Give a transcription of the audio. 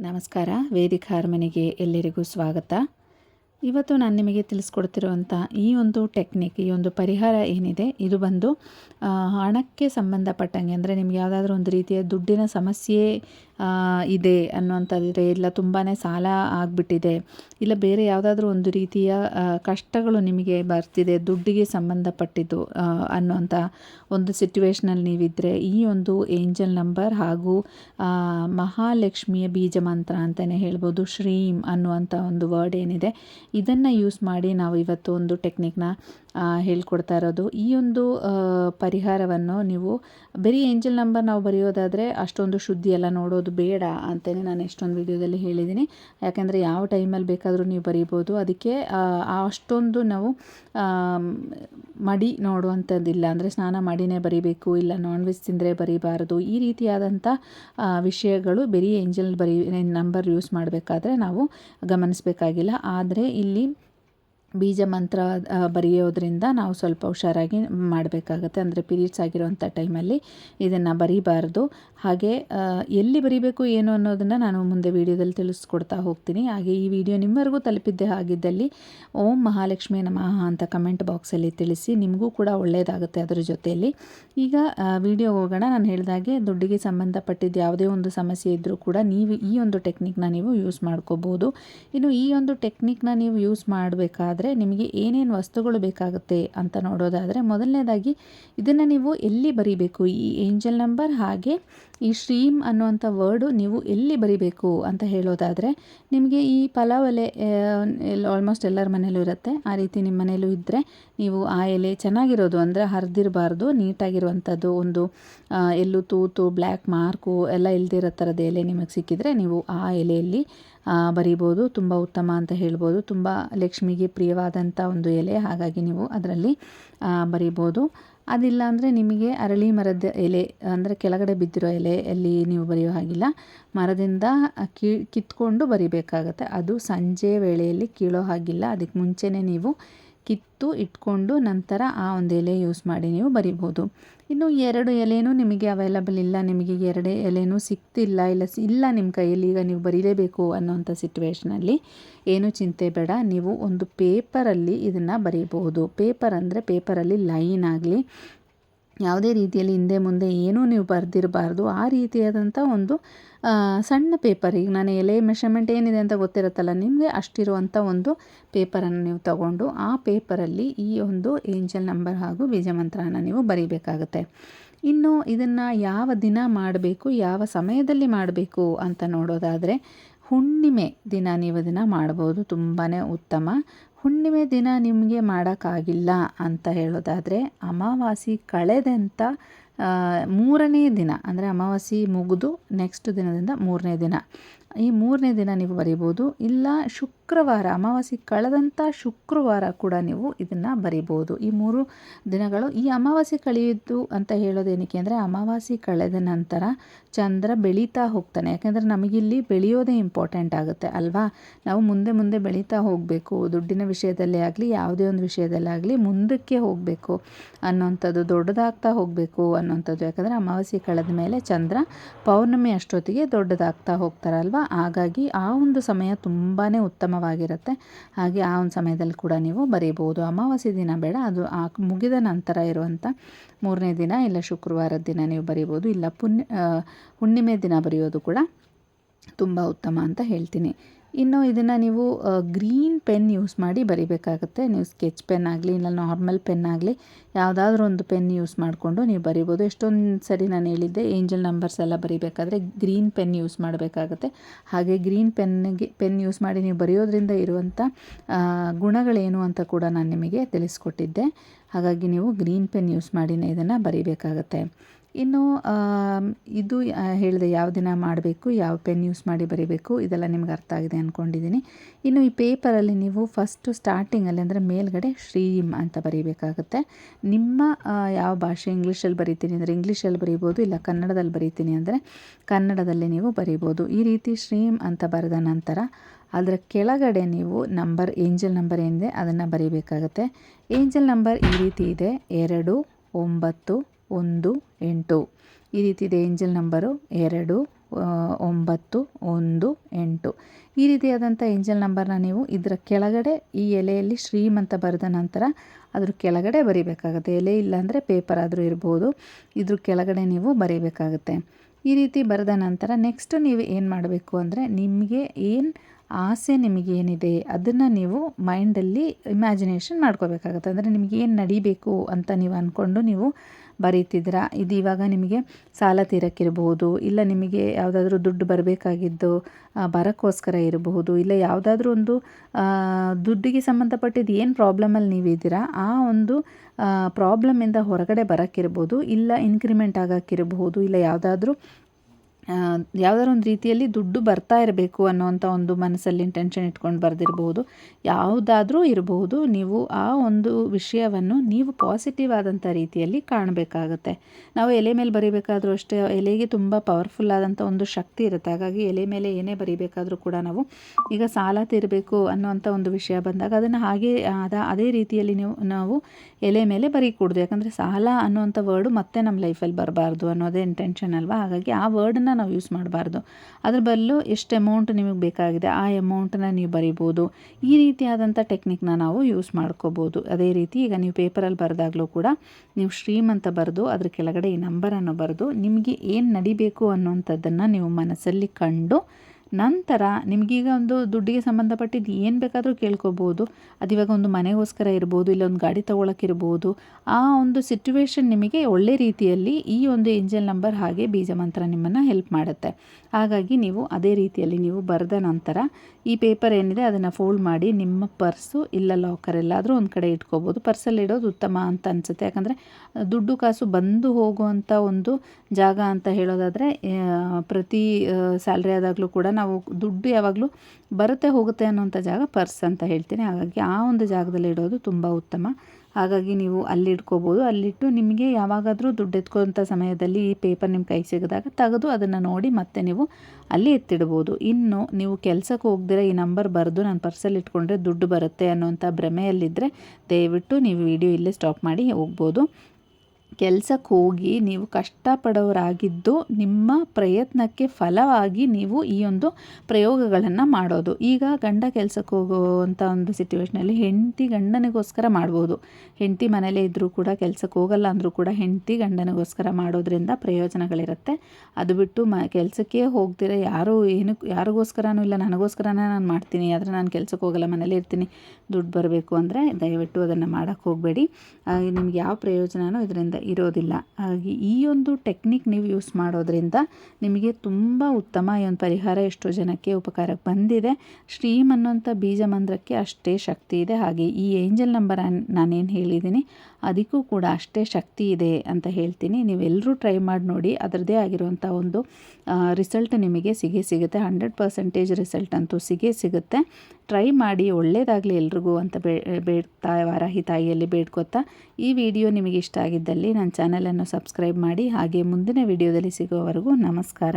ನಮಸ್ಕಾರ. ವೇದಿಕ ಹಾರ್ಮನಿಗೆ ಎಲ್ಲರಿಗೂ ಸ್ವಾಗತ. ಇವತ್ತು ನಾನು ನಿಮಗೆ ತಿಳಿಸ್ಕೊಡ್ತಿರುವಂಥ ಈ ಒಂದು ಟೆಕ್ನಿಕ್, ಈ ಒಂದು ಪರಿಹಾರ ಏನಿದೆ, ಇದು ಬಂದು ಹಣಕ್ಕೆ ಸಂಬಂಧಪಟ್ಟಂಗೆ, ಅಂದರೆ ನಿಮ್ಗೆ ಯಾವುದಾದ್ರೂ ಒಂದು ರೀತಿಯ ದುಡ್ಡಿನ ಸಮಸ್ಯೆ ಇದೆ ಅನ್ನುವಂಥದ್ದಿದೆ ಇಲ್ಲ ತುಂಬಾ ಸಾಲ ಆಗಿಬಿಟ್ಟಿದೆ, ಇಲ್ಲ ಬೇರೆ ಯಾವುದಾದ್ರೂ ಒಂದು ರೀತಿಯ ಕಷ್ಟಗಳು ನಿಮಗೆ ಬರ್ತಿದೆ, ದುಡ್ಡಿಗೆ ಸಂಬಂಧಪಟ್ಟಿದ್ದು ಅನ್ನುವಂಥ ಒಂದು ಸಿಚುವೇಶನಲ್ಲಿ ನೀವಿದ್ದರೆ ಈ ಒಂದು ಏಂಜಲ್ ನಂಬರ್ ಹಾಗೂ ಮಹಾಲಕ್ಷ್ಮಿಯ ಬೀಜ ಮಂತ್ರ ಅಂತಲೇ ಹೇಳ್ಬೋದು, ಶ್ರೀಂ ಅನ್ನುವಂಥ ಒಂದು ವರ್ಡ್ ಏನಿದೆ ಇದನ್ನು ಯೂಸ್ ಮಾಡಿ ನಾವು ಇವತ್ತು ಒಂದು ಟೆಕ್ನಿಕ್ನ ಹೇಳ್ಕೊಡ್ತಾ ಇರೋದು. ಈ ಒಂದು ಪರಿಹಾರವನ್ನು ನೀವು ಬರೀ ಏಂಜಲ್ ನಂಬರ್ ನಾವು ಬರೆಯೋದಾದರೆ ಅಷ್ಟೊಂದು ಶುದ್ಧಿ ಎಲ್ಲ ನೋಡೋದು ಬೇಡ ಅಂತಲೇ ನಾನು ಎಷ್ಟೊಂದು ವಿಡಿಯೋದಲ್ಲಿ ಹೇಳಿದ್ದೀನಿ. ಯಾಕೆಂದರೆ ಯಾವ ಟೈಮಲ್ಲಿ ಬೇಕಾದರೂ ನೀವು ಬರೀಬೋದು. ಅದಕ್ಕೆ ಅಷ್ಟೊಂದು ನಾವು ಮಡಿ ನೋಡುವಂಥದ್ದಿಲ್ಲ. ಅಂದರೆ ಸ್ನಾನ ಮಾಡಿನೇ ಬರಿಬೇಕು, ಇಲ್ಲ ನಾನ್ ವೆಜ್ ತಿಂದರೆ ಬರೀಬಾರದು. ಈ ರೀತಿಯಾದಂಥ ವಿಷಯಗಳು ಬರೀ ಏಂಜಲ್ ಬರೀ ನಂಬರ್ ಯೂಸ್ ಮಾಡಬೇಕಾದ್ರೆ ನಾವು ಗಮನಿಸಬೇಕಾಗಿಲ್ಲ. ಆದರೆ ಇಲ್ಲಿ ಬೀಜ ಮಂತ್ರ ಬರೆಯೋದ್ರಿಂದ ನಾವು ಸ್ವಲ್ಪ ಹುಷಾರಾಗಿ ಮಾಡಬೇಕಾಗತ್ತೆ. ಅಂದರೆ ಪೀರಿಯಡ್ಸ್ ಆಗಿರುವಂಥ ಟೈಮಲ್ಲಿ ಇದನ್ನು ಬರೀಬಾರ್ದು. ಹಾಗೆ ಎಲ್ಲಿ ಬರೀಬೇಕು ಏನು ಅನ್ನೋದನ್ನು ನಾನು ಮುಂದೆ ವೀಡಿಯೋದಲ್ಲಿ ತಿಳಿಸ್ಕೊಡ್ತಾ ಹೋಗ್ತೀನಿ. ಹಾಗೆ ಈ ವಿಡಿಯೋ ನಿಮ್ಮವರೆಗೂ ತಲುಪಿದ್ದೆ ಆಗಿದ್ದಲ್ಲಿ ಓಂ ಮಹಾಲಕ್ಷ್ಮಿ ನಮಃ ಅಂತ ಕಮೆಂಟ್ ಬಾಕ್ಸಲ್ಲಿ ತಿಳಿಸಿ, ನಿಮಗೂ ಕೂಡ ಒಳ್ಳೆಯದಾಗುತ್ತೆ ಅದರ ಜೊತೆಯಲ್ಲಿ. ಈಗ ವಿಡಿಯೋ ಹೋಗೋಣ. ನಾನು ಹೇಳಿದಾಗೆ ದುಡ್ಡಿಗೆ ಸಂಬಂಧಪಟ್ಟಿದ್ದು ಯಾವುದೇ ಒಂದು ಸಮಸ್ಯೆ ಇದ್ದರೂ ಕೂಡ ನೀವು ಈ ಒಂದು ಟೆಕ್ನಿಕ್ನ ನೀವು ಯೂಸ್ ಮಾಡ್ಕೋಬೋದು. ಇನ್ನು ಈ ಒಂದು ಟೆಕ್ನಿಕ್ನ ನೀವು ಯೂಸ್ ಮಾಡಬೇಕಾದ್ರೆ ನಿಮಗೆ ಏನೇನು ವಸ್ತುಗಳು ಬೇಕಾಗುತ್ತೆ ಅಂತ ನೋಡೋದಾದರೆ ಮೊದಲನೇದಾಗಿ ಇದನ್ನು ನೀವು ಎಲ್ಲಿ ಬರೀಬೇಕು? ಈ ಏಂಜಲ್ ನಂಬರ್ ಹಾಗೆ ಈ ಶ್ರೀಮ್ ಅನ್ನುವಂಥ ವರ್ಡು ನೀವು ಎಲ್ಲಿ ಬರಿಬೇಕು ಅಂತ ಹೇಳೋದಾದರೆ ನಿಮಗೆ ಈ ಪಲಾವ್ ಎಲೆ ಆಲ್ಮೋಸ್ಟ್ ಎಲ್ಲರ ಮನೇಲೂ ಇರುತ್ತೆ. ಆ ರೀತಿ ನಿಮ್ಮ ಮನೇಲೂ ಇದ್ದರೆ ನೀವು ಆ ಎಲೆ ಚೆನ್ನಾಗಿರೋದು ಅಂದರೆ ಹರಿದಿರಬಾರ್ದು. ನೀಟಾಗಿರುವಂಥದ್ದು ಒಂದು ಎಲ್ಲೂ ತೂತು, ಬ್ಲ್ಯಾಕ್ ಮಾರ್ಕು ಎಲ್ಲ ಇಲ್ದಿರೋ ಥರದ ಎಲೆ ನಿಮಗೆ ಸಿಕ್ಕಿದರೆ ನೀವು ಆ ಎಲೆಯಲ್ಲಿ ಬರಿಬೋದು, ತುಂಬ ಉತ್ತಮ ಅಂತ ಹೇಳ್ಬೋದು. ತುಂಬ ಲಕ್ಷ್ಮಿಗೆ ಪ್ರಿಯವಾದಂಥ ಒಂದು ಎಲೆ. ಹಾಗಾಗಿ ನೀವು ಅದರಲ್ಲಿ ಬರೀಬೋದು. ಅದಿಲ್ಲ ಅಂದರೆ ನಿಮಗೆ ಅರಳಿ ಮರದ ಎಲೆ, ಅಂದರೆ ಕೆಳಗಡೆ ಬಿದ್ದಿರೋ ಎಲೆ ಎಲ್ಲಿ ನೀವು ಬರೆಯೋ ಹಾಗಿಲ್ಲ. ಮರದಿಂದ ಕೀ, ಕಿತ್ಕೊಂಡು ಬರಿಬೇಕಾಗತ್ತೆ. ಅದು ಸಂಜೆ ವೇಳೆಯಲ್ಲಿ ಕೀಳೋ ಹಾಗಿಲ್ಲ. ಅದಕ್ಕೆ ಮುಂಚೆನೇ ನೀವು ಕಿತ್ತು ಇಟ್ಕೊಂಡು ನಂತರ ಆ ಒಂದು ಎಲೆ ಯೂಸ್ ಮಾಡಿ ನೀವು ಬರಿಬೋದು. ಇನ್ನು ಎರಡು ಎಲೆನೂ ನಿಮಗೆ ಅವೈಲಬಲ್ ಇಲ್ಲ, ನಿಮಗೆ ಎರಡೇ ಎಲೆನೂ ಸಿಗ್ತಿಲ್ಲ ಇಲ್ಲ ಇಲ್ಲ ನಿಮ್ಮ ಕೈಯಲ್ಲಿ ಈಗ ನೀವು ಬರೀಲೇಬೇಕು ಅನ್ನೋಂಥ ಸಿಟ್ಯುವೇಷನಲ್ಲಿ ಏನೂ ಚಿಂತೆ ಬೇಡ, ನೀವು ಒಂದು ಪೇಪರಲ್ಲಿ ಇದನ್ನು ಬರೀಬಹುದು. ಪೇಪರ್ ಅಂದರೆ ಪೇಪರಲ್ಲಿ ಲೈನ್ ಆಗಲಿ ಯಾವುದೇ ರೀತಿಯಲ್ಲಿ ಹಿಂದೆ ಮುಂದೆ ಏನೂ ನೀವು ಬರೆದಿರಬಾರ್ದು. ಆ ರೀತಿಯಾದಂಥ ಒಂದು ಸಣ್ಣ ಪೇಪರ್, ಈಗ ನಾನು ಎಲೆ ಮೆಷರ್ಮೆಂಟ್ ಏನಿದೆ ಅಂತ ಗೊತ್ತಿರುತ್ತಲ್ಲ, ನಿಮಗೆ ಅಷ್ಟಿರುವಂಥ ಒಂದು ಪೇಪರನ್ನು ನೀವು ತಗೊಂಡು ಆ ಪೇಪರಲ್ಲಿ ಈ ಒಂದು ಏಂಜಲ್ ನಂಬರ್ ಹಾಗೂ ಬೀಜ ಮಂತ್ರನ ನೀವು ಬರೀಬೇಕಾಗುತ್ತೆ. ಇನ್ನು ಇದನ್ನು ಯಾವ ದಿನ ಮಾಡಬೇಕು, ಯಾವ ಸಮಯದಲ್ಲಿ ಮಾಡಬೇಕು ಅಂತ ನೋಡೋದಾದರೆ ಹುಣ್ಣಿಮೆ ದಿನ ನೀವು ಇದನ್ನು ಮಾಡ್ಬೋದು. ತುಂಬಾ ಉತ್ತಮ. ಹುಣ್ಣಿಮೆ ದಿನ ನಿಮಗೆ ಮಾಡೋಕ್ಕಾಗಿಲ್ಲ ಅಂತ ಹೇಳೋದಾದರೆ ಅಮಾವಾಸ್ಯೆ ಕಳೆದಂಥ ಮೂರನೇ ದಿನ, ಅಂದರೆ ಅಮಾವಾಸ್ಯೆ ಮುಗಿದು ನೆಕ್ಸ್ಟ್ ದಿನದಿಂದ ಮೂರನೇ ದಿನ. ಈ ಮೂರನೇ ದಿನ ನೀವು ಬರಿಬೋದು. ಇಲ್ಲ ಶುಕ್ರವಾರ, ಅಮಾವಾಸ್ಯೆ ಕಳೆದಂಥ ಶುಕ್ರವಾರ ಕೂಡ ನೀವು ಇದನ್ನು ಬರಿಬೋದು. ಈ ಮೂರು ದಿನಗಳು, ಈ ಅಮಾವಾಸ್ಯೆ ಕಳೆಯಿದ್ದು ಅಂತ ಹೇಳೋದೇನಕ್ಕೆ ಅಂದರೆ, ಅಮಾವಾಸ್ಯೆ ಕಳೆದ ನಂತರ ಚಂದ್ರ ಬೆಳೀತಾ ಹೋಗ್ತಾನೆ. ಯಾಕೆಂದರೆ ನಮಗಿಲ್ಲಿ ಬೆಳೆಯೋದೇ ಇಂಪಾರ್ಟೆಂಟ್ ಆಗುತ್ತೆ ಅಲ್ವಾ? ನಾವು ಮುಂದೆ ಮುಂದೆ ಬೆಳೀತಾ ಹೋಗಬೇಕು. ದುಡ್ಡಿನ ವಿಷಯದಲ್ಲೇ ಆಗಲಿ, ಯಾವುದೇ ಒಂದು ವಿಷಯದಲ್ಲಾಗಲಿ ಮುಂದಕ್ಕೆ ಹೋಗಬೇಕು ಅನ್ನೋಂಥದ್ದು, ದೊಡ್ಡದಾಗ್ತಾ ಹೋಗಬೇಕು ಅನ್ನೋಂಥದ್ದು. ಯಾಕಂದರೆ ಅಮಾವಾಸ್ಯೆ ಕಳೆದ ಮೇಲೆ ಚಂದ್ರ ಪೌರ್ಣಮಿ ಅಷ್ಟೊತ್ತಿಗೆ ದೊಡ್ಡದಾಗ್ತಾ ಹೋಗ್ತಾರಲ್ವ? ಹಾಗಾಗಿ ಆ ಒಂದು ಸಮಯ ತುಂಬಾ ಉತ್ತಮವಾಗಿರುತ್ತೆ. ಹಾಗೆ ಆ ಒಂದು ಸಮಯದಲ್ಲಿ ಕೂಡ ನೀವು ಬರೀಬೋದು ಅಮಾವಾಸ್ಯ ದಿನ ಬೇಡ, ಅದು ಆ ಮುಗಿದ ನಂತರ ಇರುವಂಥ ಮೂರನೇ ದಿನ ಇಲ್ಲ ಶುಕ್ರವಾರದ ದಿನ ನೀವು ಬರೀಬೋದು ಇಲ್ಲ ಪುಣ್ಯ ಹುಣ್ಣಿಮೆ ದಿನ ಬರೆಯೋದು ಕೂಡ ತುಂಬ ಉತ್ತಮ ಅಂತ ಹೇಳ್ತೀನಿ. ಇನ್ನು ಇದನ್ನು ನೀವು ಗ್ರೀನ್ ಪೆನ್ ಯೂಸ್ ಮಾಡಿ ಬರಿಬೇಕಾಗುತ್ತೆ. ನೀವು ಸ್ಕೆಚ್ ಪೆನ್ ಆಗಲಿ, ಇಲ್ಲ ನಾರ್ಮಲ್ ಪೆನ್ ಆಗಲಿ, ಯಾವುದಾದ್ರೂ ಒಂದು ಪೆನ್ ಯೂಸ್ ಮಾಡಿಕೊಂಡು ನೀವು ಬರಿಬೋದು. ಎಷ್ಟೊಂದು ಸರಿ ನಾನು ಹೇಳಿದ್ದೆ, ಏಂಜಲ್ ನಂಬರ್ಸ್ ಎಲ್ಲ ಬರಿಬೇಕಾದ್ರೆ ಗ್ರೀನ್ ಪೆನ್ ಯೂಸ್ ಮಾಡಬೇಕಾಗುತ್ತೆ. ಹಾಗೆ ಗ್ರೀನ್ ಪೆನ್ಗೆ ಪೆನ್ ಯೂಸ್ ಮಾಡಿ ನೀವು ಬರೆಯೋದ್ರಿಂದ ಇರುವಂಥ ಗುಣಗಳೇನು ಅಂತ ಕೂಡ ನಾನು ನಿಮಗೆ ತಿಳಿಸ್ಕೊಟ್ಟಿದ್ದೆ. ಹಾಗಾಗಿ ನೀವು ಗ್ರೀನ್ ಪೆನ್ ಯೂಸ್ ಮಾಡಿನೇ ಇದನ್ನು ಬರಿಬೇಕಾಗತ್ತೆ. ಇನ್ನು ಇದು ಹೇಳಿದೆ ಯಾವ ದಿನ ಮಾಡಬೇಕು, ಯಾವ ಪೆನ್ ಯೂಸ್ ಮಾಡಿ ಬರೀಬೇಕು, ಇದೆಲ್ಲ ನಿಮ್ಗೆ ಅರ್ಥ ಆಗಿದೆ ಅಂದ್ಕೊಂಡಿದ್ದೀನಿ ಇನ್ನು ಈ ಪೇಪರಲ್ಲಿ ನೀವು ಫಸ್ಟು ಸ್ಟಾರ್ಟಿಂಗಲ್ಲಿ ಅಂದರೆ ಮೇಲ್ಗಡೆ ಶ್ರೀಮ್ ಅಂತ ಬರೀಬೇಕಾಗುತ್ತೆ. ನಿಮ್ಮ ಯಾವ ಭಾಷೆ ಇಂಗ್ಲೀಷಲ್ಲಿ ಬರೀತೀನಿ ಅಂದರೆ ಇಂಗ್ಲೀಷಲ್ಲಿ ಬರೀಬೋದು, ಇಲ್ಲ ಕನ್ನಡದಲ್ಲಿ ಬರೀತೀನಿ ಅಂದರೆ ಕನ್ನಡದಲ್ಲಿ ನೀವು ಬರೀಬೋದು. ಈ ರೀತಿ ಶ್ರೀಮ್ ಅಂತ ಬರೆದ ನಂತರ ಅದರ ಕೆಳಗಡೆ ನೀವು ನಂಬರ್, ಏಂಜಲ್ ನಂಬರ್ ಏನಿದೆ ಅದನ್ನು ಬರೀಬೇಕಾಗುತ್ತೆ. ಏಂಜಲ್ ನಂಬರ್ ಈ ರೀತಿ ಇದೆ, ಎರಡು, ಒಂಬತ್ತು ಒಂದು, ಎಂಟು. ಈ ರೀತಿ ಇದೆ ಏಂಜಲ್ ನಂಬರು ಎರಡು ಒಂಬತ್ತು, ಒಂದು, ಎಂಟು. ಈ ರೀತಿಯಾದಂಥ ಏಂಜಲ್ ನಂಬರ್ನ ನೀವು ಇದರ ಕೆಳಗಡೆ ಈ ಎಲೆಯಲ್ಲಿ ಶ್ರೀಮ್ ಅಂತ ಬರೆದ ನಂತರ ಅದ್ರ ಕೆಳಗಡೆ ಬರಿಬೇಕಾಗುತ್ತೆ. ಎಲೆ ಇಲ್ಲಾಂದರೆ ಪೇಪರ್ ಆದರೂ ಇರ್ಬೋದು, ಇದ್ರ ಕೆಳಗಡೆ ನೀವು ಬರೀಬೇಕಾಗುತ್ತೆ. ಈ ರೀತಿ ಬರೆದ ನಂತರ ನೆಕ್ಸ್ಟ್ ನೀವು ಏನು ಮಾಡಬೇಕು ಅಂದರೆ ನಿಮಗೆ ಏನು ಆಸೆ ನಿಮಗೇನಿದೆ ಅದನ್ನು ನೀವು ಮೈಂಡಲ್ಲಿ ಇಮ್ಯಾಜಿನೇಷನ್ ಮಾಡ್ಕೋಬೇಕಾಗತ್ತೆ. ಅಂದರೆ ನಿಮಗೆ ಏನು ನಡಿಬೇಕು ಅಂತ ನೀವು ಅಂದ್ಕೊಂಡು ನೀವು ಬರೀತಿದ್ದೀರಾ? ಇದು ಇವಾಗ ನಿಮಗೆ ಸಾಲ ತೀರಕ್ಕಿರ್ಬೋದು, ಇಲ್ಲ ನಿಮಗೆ ಯಾವುದಾದ್ರೂ ದುಡ್ಡು ಬರಬೇಕಾಗಿದ್ದು ಬರೋಕ್ಕೋಸ್ಕರ ಇರಬಹುದು ಇಲ್ಲ ಯಾವುದಾದ್ರೂ ಒಂದು ದುಡ್ಡಿಗೆ ಸಂಬಂಧಪಟ್ಟಿದ್ದು ಏನು ಪ್ರಾಬ್ಲಮಲ್ಲಿ ನೀವಿದ್ದೀರಾ ಆ ಒಂದು ಪ್ರಾಬ್ಲಮಿಂದ ಹೊರಗಡೆ ಬರೋಕ್ಕಿರ್ಬೋದು, ಇಲ್ಲ ಇನ್ಕ್ರಿಮೆಂಟ್ ಆಗೋಕ್ಕಿರಬಹುದು ಇಲ್ಲ ಯಾವುದಾದ್ರೂ ಯಾವುದಾದ್ರು ಒಂದು ರೀತಿಯಲ್ಲಿ ದುಡ್ಡು ಬರ್ತಾ ಇರಬೇಕು ಅನ್ನೋವಂಥ ಒಂದು ಮನಸ್ಸಲ್ಲಿ ಇಂಟೆನ್ಷನ್ ಇಟ್ಕೊಂಡು ಬರೆದಿರ್ಬೋದು ಯಾವುದಾದ್ರೂ ಇರಬಹುದು. ನೀವು ಆ ಒಂದು ವಿಷಯವನ್ನು ನೀವು ಪಾಸಿಟಿವ್ ಆದಂಥ ರೀತಿಯಲ್ಲಿ ಕಾಣಬೇಕಾಗತ್ತೆ. ನಾವು ಎಲೆ ಮೇಲೆ ಬರೀಬೇಕಾದ್ರೂ ಅಷ್ಟೇ, ಎಲೆಗೆ ತುಂಬ ಪವರ್ಫುಲ್ ಆದಂಥ ಒಂದು ಶಕ್ತಿ ಇರುತ್ತೆ. ಹಾಗಾಗಿ ಎಲೆ ಮೇಲೆ ಏನೇ ಬರೀಬೇಕಾದ್ರೂ ಕೂಡ ನಾವು ಈಗ ಸಾಲ ತೀರಬೇಕು ಅನ್ನೋವಂಥ ಒಂದು ವಿಷಯ ಬಂದಾಗ ಅದನ್ನು ಹಾಗೆ, ಅದ, ಅದೇ ರೀತಿಯಲ್ಲಿ ನೀವು, ನಾವು ಎಲೆ ಮೇಲೆ ಬರೀಕೂಡ್ದು. ಯಾಕಂದರೆ ಸಾಲ ಅನ್ನುವಂಥ ವರ್ಡು ಮತ್ತೆ ನಮ್ಮ ಲೈಫಲ್ಲಿ ಬರಬಾರ್ದು ಅನ್ನೋದೇ ಇಂಟೆನ್ಷನ್ ಅಲ್ವಾ? ಹಾಗಾಗಿ ಆ ವರ್ಡನ್ನ ನಾವು ಯೂಸ್ ಮಾಡಬಾರ್ದು. ಅದ್ರ ಬದಲು ಎಷ್ಟು ಅಮೌಂಟ್ ನಿಮಗೆ ಬೇಕಾಗಿದೆ ಆ ಅಮೌಂಟನ್ನ ನೀವು ಬರಿಬೋದು ಈ ರೀತಿಯಾದಂಥ ಟೆಕ್ನಿಕ್ನ ನಾವು ಯೂಸ್ ಮಾಡ್ಕೋಬೋದು ಅದೇ ರೀತಿ ಈಗ ನೀವು ಪೇಪರಲ್ಲಿ ಬರೆದಾಗಲೂ ಕೂಡ ನೀವು ಸ್ಟ್ರೀಮ್ ಅಂತ ಬರೆದು ಅದ್ರ ಕೆಳಗಡೆ ಈ ನಂಬರನ್ನು ಬರೆದು ನಿಮಗೆ ಏನು ನಡಿಬೇಕು ಅನ್ನೋಂಥದ್ದನ್ನು ನೀವು ಮನಸ್ಸಲ್ಲಿ ಕಂಡು ನಂತರ ನಿಮಗೀಗ ಒಂದು ದುಡ್ಡಿಗೆ ಸಂಬಂಧಪಟ್ಟಿದ್ದು ಏನು ಬೇಕಾದರೂ ಕೇಳ್ಕೊಬೋದು. ಅದು ಇವಾಗ ಒಂದು ಮನೆಗೋಸ್ಕರ ಇರ್ಬೋದು, ಇಲ್ಲ ಒಂದು ಗಾಡಿ ತೊಗೊಳಕ್ಕಿರ್ಬೋದು ಆ ಒಂದು ಸಿಚುವೇಶನ್ ನಿಮಗೆ ಒಳ್ಳೆ ರೀತಿಯಲ್ಲಿ ಈ ಒಂದು ಏಂಜಲ್ ನಂಬರ್ ಹಾಗೆ ಬೀಜ ಮಂತ್ರ ನಿಮ್ಮನ್ನು ಹೆಲ್ಪ್ ಮಾಡುತ್ತೆ. ಹಾಗಾಗಿ ನೀವು ಅದೇ ರೀತಿಯಲ್ಲಿ ನೀವು ಬರೆದ ನಂತರ ಈ ಪೇಪರ್ ಏನಿದೆ ಅದನ್ನು ಫೋಲ್ಡ್ ಮಾಡಿ ನಿಮ್ಮ ಪರ್ಸು ಇಲ್ಲ ಲಾಕರ್ ಎಲ್ಲಾದರೂ ಒಂದು ಕಡೆ ಇಟ್ಕೋಬೋದು. ಪರ್ಸಲ್ಲಿ ಇಡೋದು ಉತ್ತಮ ಅಂತ ಅನಿಸುತ್ತೆ. ಯಾಕಂದರೆ, ದುಡ್ಡು ಕಾಸು ಬಂದು ಹೋಗುವಂಥ ಒಂದು ಜಾಗ ಅಂತ ಹೇಳೋದಾದರೆ ಪ್ರತಿ ಸ್ಯಾಲ್ರಿ ಆದಾಗಲೂ ಕೂಡ ನಾವು ದುಡ್ಡು ಯಾವಾಗಲೂ ಬರುತ್ತೆ ಹೋಗುತ್ತೆ ಅನ್ನೋಂಥ ಜಾಗ ಪರ್ಸ್ ಅಂತ ಹೇಳ್ತೀನಿ. ಹಾಗಾಗಿ ಆ ಒಂದು ಜಾಗದಲ್ಲಿ ಇಡೋದು ತುಂಬ ಉತ್ತಮ. ಹಾಗಾಗಿ ನೀವು ಅಲ್ಲಿ ಇಟ್ಕೋಬೋದು. ಅಲ್ಲಿಟ್ಟು ನಿಮಗೆ ಯಾವಾಗಾದರೂ ದುಡ್ಡು ಎತ್ಕೋಂಥ ಸಮಯದಲ್ಲಿ ಈ ಪೇಪರ್ ನಿಮ್ಮ ಕೈ ಸಿಗದಾಗ ತೆಗೆದು ಅದನ್ನು ನೋಡಿ ಮತ್ತೆ ನೀವು ಅಲ್ಲಿ ಎತ್ತಿಡ್ಬೋದು. ಇನ್ನು ನೀವು ಕೆಲಸಕ್ಕೆ ಹೋಗ್ದಿರ ಈ ನಂಬರ್ ಬರೆದು ನಾನು ಪರ್ಸಲ್ಲಿ ಇಟ್ಕೊಂಡ್ರೆ ದುಡ್ಡು ಬರುತ್ತೆ ಅನ್ನೋಂಥ ಭ್ರಮೆಯಲ್ಲಿದ್ದರೆ ದಯವಿಟ್ಟು ನೀವು ವಿಡಿಯೋ ಇಲ್ಲೇ ಸ್ಟಾಪ್ ಮಾಡಿ ಹೋಗ್ಬೋದು. ಕೆಲಸಕ್ಕೆ ಹೋಗಿ ನೀವು ಕಷ್ಟಪಡೋರಾಗಿದ್ದು ನಿಮ್ಮ ಪ್ರಯತ್ನಕ್ಕೆ ಫಲವಾಗಿ ನೀವು ಈ ಒಂದು ಪ್ರಯೋಗಗಳನ್ನು ಮಾಡೋದು. ಈಗ ಗಂಡ ಕೆಲಸಕ್ಕೆ ಹೋಗುವಂಥ ಒಂದು ಸಿಚುವೇಶ್ನಲ್ಲಿ ಹೆಂಡತಿ ಗಂಡನಿಗೋಸ್ಕರ ಮಾಡ್ಬೋದು. ಹೆಂಡತಿ ಮನೇಲೇ ಇದ್ದರೂ ಕೂಡ ಕೆಲಸಕ್ಕೆ ಹೋಗಲ್ಲ ಅಂದರೂ ಕೂಡ ಹೆಂಡತಿ ಗಂಡನಿಗೋಸ್ಕರ ಮಾಡೋದ್ರಿಂದ ಪ್ರಯೋಜನಗಳಿರುತ್ತೆ. ಅದು ಬಿಟ್ಟು ಮ ಕೆಲಸಕ್ಕೆ ಹೋಗ್ದಿರ ಯಾರು ಏನಕ್ಕೆ ಯಾರಿಗೋಸ್ಕರನೂ ಇಲ್ಲ, ನನಗೋಸ್ಕರನೇ ನಾನು ಮಾಡ್ತೀನಿ, ಆದರೆ ನಾನು ಕೆಲಸಕ್ಕೆ ಹೋಗಲ್ಲ, ಮನೇಲೇ ಇರ್ತೀನಿ, ದುಡ್ಡು ಬರಬೇಕು ಅಂದರೆ ದಯವಿಟ್ಟು ಅದನ್ನು ಮಾಡೋಕ್ಕೆ ಹೋಗಬೇಡಿ. ಹಾಗೆ ನಿಮ್ಗೆ ಯಾವ ಪ್ರಯೋಜನವೂ ಇದರಿಂದ ಇರೋದಿಲ್ಲ. ಹಾಗಾಗಿ ಈ ಒಂದು ಟೆಕ್ನಿಕ್ ನೀವು ಯೂಸ್ ಮಾಡೋದ್ರಿಂದ ನಿಮಗೆ ತುಂಬ ಉತ್ತಮ ಈ ಒಂದು ಪರಿಹಾರ ಎಷ್ಟೋ ಜನಕ್ಕೆ ಉಪಕಾರಕ್ಕೆ ಬಂದಿದೆ. ಶ್ರೀಮ್ ಅನ್ನೋಂಥ ಬೀಜ ಮಂತ್ರಕ್ಕೆ ಅಷ್ಟೇ ಶಕ್ತಿ ಇದೆ. ಹಾಗೆ ಈ ಏಂಜಲ್ ನಂಬರ್ ನಾನೇನು ಹೇಳಿದ್ದೀನಿ, ಅದಕ್ಕೂ ಕೂಡ ಅಷ್ಟೇ ಶಕ್ತಿ ಇದೆ ಅಂತ ಹೇಳ್ತೀನಿ. ನೀವೆಲ್ಲರೂ ಟ್ರೈ ಮಾಡಿ ನೋಡಿ, ಅದರದ್ದೇ ಆಗಿರುವಂಥ ಒಂದು ರಿಸಲ್ಟ್ ನಿಮಗೆ ಸಿಗೇ ಸಿಗುತ್ತೆ. ಹಂಡ್ರೆಡ್ ಪರ್ಸೆಂಟೇಜ್ ರಿಸಲ್ಟ್ ಅಂತೂ ಸಿಗೇ ಸಿಗುತ್ತೆ. ಟ್ರೈ ಮಾಡಿ ಒಳ್ಳೆಯದಾಗಲಿ ಎಲ್ರಿಗೂ ಅಂತ ಬೇ ಬೇಡ್ತಾ ವಾರಾಹಿ ತಾಯಿಯಲ್ಲಿ ಬೇಡ್ಕೊತಾ ಈ ವಿಡಿಯೋ ನಿಮಗೆ ಇಷ್ಟ ಆಗಿದ್ದಲ್ಲಿ ನನ್ನ ಚಾನಲನ್ನು ಸಬ್ಸ್ಕ್ರೈಬ್ ಮಾಡಿ ಹಾಗೆ ಮುಂದಿನ ವಿಡಿಯೋದಲ್ಲಿ ಸಿಗೋವರೆಗೂ ನಮಸ್ಕಾರ.